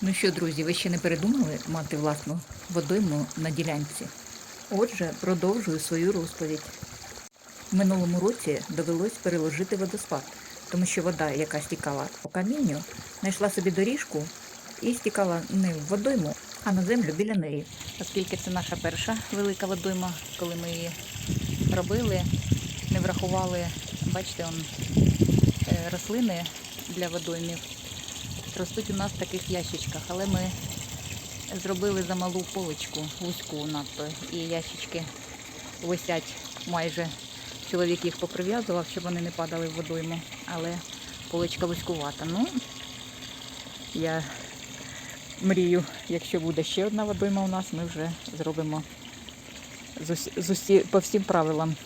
Ну що, друзі, ви ще не передумали мати власну водойму на ділянці? Отже, продовжую свою розповідь. В минулому році довелось переложити водоспад, тому що вода, яка стікала по камінню, знайшла собі доріжку і стікала не в водойму, а на землю біля неї. Оскільки це наша перша велика водойма, коли ми її робили, не врахували, бачите, он, е, рослини для водоймів ростуть у нас в таких ящичках, але ми зробили замалу поличку, вузьку надто, і ящички висять майже. Чоловік їх поприв'язував, щоб вони не падали в водойму, але поличка вузькувата. Ну, я мрію, якщо буде ще одна водойма у нас, ми вже зробимо з усі, по всім правилам